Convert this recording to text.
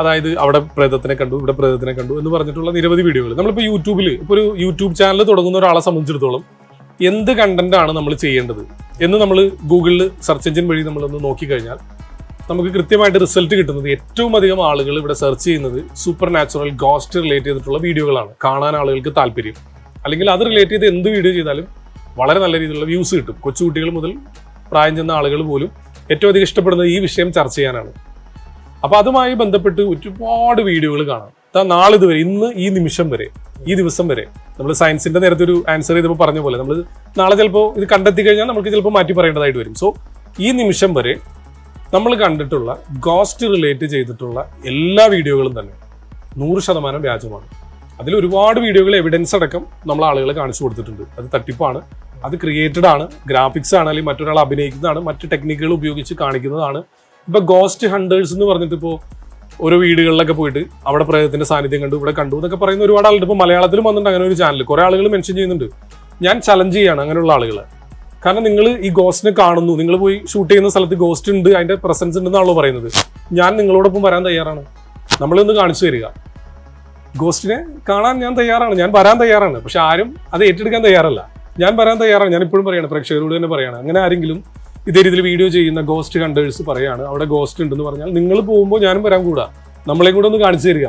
അതായത് അവിടെ പ്രേതത്തിനെ കണ്ടു ഇവിടെ പ്രേതത്തിനെ കണ്ടു എന്ന് പറഞ്ഞിട്ടുള്ള നിരവധി വീഡിയോകൾ. നമ്മളിപ്പോൾ യൂട്യൂബിൽ ഇപ്പോൾ ഒരു യൂട്യൂബ് ചാനൽ തുടങ്ങുന്ന ഒരാളെ സംബന്ധിച്ചിടത്തോളം എന്ത് കണ്ടന്റ് ആണ് നമ്മൾ ചെയ്യേണ്ടത് എന്ന് നമ്മൾ ഗൂഗിളിൽ സെർച്ച് എഞ്ചിൻ വഴി നമ്മളൊന്ന് നോക്കിക്കഴിഞ്ഞാൽ നമുക്ക് കൃത്യമായിട്ട് റിസൾട്ട് കിട്ടുന്നത് ഏറ്റവും അധികം ആളുകൾ ഇവിടെ സെർച്ച് ചെയ്യുന്നത് സൂപ്പർ നാച്ചുറൽ ഗോസ്റ്റ് റിലേറ്റ് ചെയ്തിട്ടുള്ള വീഡിയോകളാണ്. കാണാൻ ആളുകൾക്ക് താല്പര്യം. അല്ലെങ്കിൽ അത് റിലേറ്റ് ചെയ്ത് എന്ത് വീഡിയോ ചെയ്താലും വളരെ നല്ല രീതിയിലുള്ള വ്യൂസ് കിട്ടും. കൊച്ചുകുട്ടികൾ മുതൽ പ്രായം ചെന്ന ആളുകൾ പോലും ഏറ്റവും അധികം ഇഷ്ടപ്പെടുന്നത് ഈ വിഷയം ചർച്ച ചെയ്യാനാണ്. അപ്പൊ അതുമായി ബന്ധപ്പെട്ട് ഒരുപാട് വീഡിയോകൾ കാണാം. നാളെ നാളിതുവരെ ഇന്ന് ഈ നിമിഷം വരെ ഈ ദിവസം വരെ നമ്മൾ സയൻസിന്റെ നേരത്തെ ഒരു ആൻസർ ചെയ്തപ്പോൾ പറഞ്ഞ പോലെ നമ്മൾ നാളെ ചിലപ്പോൾ ഇത് കണ്ടെത്തി കഴിഞ്ഞാൽ നമുക്ക് ചിലപ്പോൾ മാറ്റി പറയേണ്ടതായിട്ട് വരും. സോ ഈ നിമിഷം വരെ നമ്മൾ കണ്ടിട്ടുള്ള ഗോസ്റ്റ് റിലേറ്റ് ചെയ്തിട്ടുള്ള എല്ലാ വീഡിയോകളും തന്നെ നൂറ് ശതമാനം വ്യാജമാണ്. അതിൽ ഒരുപാട് വീഡിയോകൾ എവിഡൻസ് അടക്കം നമ്മൾ ആളുകളെ കാണിച്ചു കൊടുത്തിട്ടുണ്ട്. അത് തട്ടിപ്പാണ് അത് ക്രിയേറ്റഡ് ആണ് ഗ്രാഫിക്സ് ആണ് അല്ലെങ്കിൽ മറ്റൊരാൾ അഭിനയിക്കുന്നതാണ് മറ്റ് ടെക്നിക്കുകൾ ഉപയോഗിച്ച് കാണിക്കുന്നതാണ്. ഇപ്പൊ ഗോസ്റ്റ് ഹണ്ടേഴ്സ് എന്ന് പറഞ്ഞിട്ട് ഇപ്പോ ഓരോ വീടുകളിലൊക്കെ പോയിട്ട് അവിടെ പ്രേതത്തിന്റെ സാന്നിധ്യം കണ്ടു ഇവിടെ കണ്ടു എന്നൊക്കെ പറയുന്ന ഒരുപാട് ആളുണ്ട് ഇപ്പോൾ മലയാളത്തിലും വന്നിട്ടുണ്ട്. അങ്ങനെ ഒരു ചാനൽ കുറെ ആളുകൾ മെൻഷൻ ചെയ്യുന്നുണ്ട്. ഞാൻ ചലഞ്ച് ചെയ്യാണ് അങ്ങനെയുള്ള ആളുകളെ. കാരണം നിങ്ങൾ ഈ ഗോസ്റ്റിനെ കാണുന്നു. നിങ്ങൾ പോയി ഷൂട്ട് ചെയ്യുന്ന സ്ഥലത്ത് ഗോസ്റ്റ് ഉണ്ട് അതിന്റെ പ്രസൻസ് ഉണ്ടെന്നാണല്ലോ പറയുന്നത്. ഞാൻ നിങ്ങളോടൊപ്പം വരാൻ തയ്യാറാണ്. നമ്മളൊന്ന് കാണിച്ചു തരിക. ഗോസ്റ്റിനെ കാണാൻ ഞാൻ തയ്യാറാണ്. ഞാൻ വരാൻ തയ്യാറാണ്. പക്ഷെ ആരും അത് ഏറ്റെടുക്കാൻ തയ്യാറല്ല. ഞാൻ വരാൻ തയ്യാറാണ്. ഞാൻ ഇപ്പോഴും പറയാണ് പ്രേക്ഷകരോട് തന്നെ പറയാണ്. അങ്ങനെ ആരെങ്കിലും ഇതേ രീതിയിൽ വീഡിയോ ചെയ്യുന്ന ഗോസ്റ്റ് കണ്ടേഴ്സ് പറയാണ്. അവിടെ ഗോസ്റ്റ് ഉണ്ടെന്ന് പറഞ്ഞാൽ നിങ്ങൾ പോകുമ്പോൾ ഞാനും വരാൻ കൂടാ. നമ്മളെ കൂടെ ഒന്ന് കാണിച്ചു തരിക.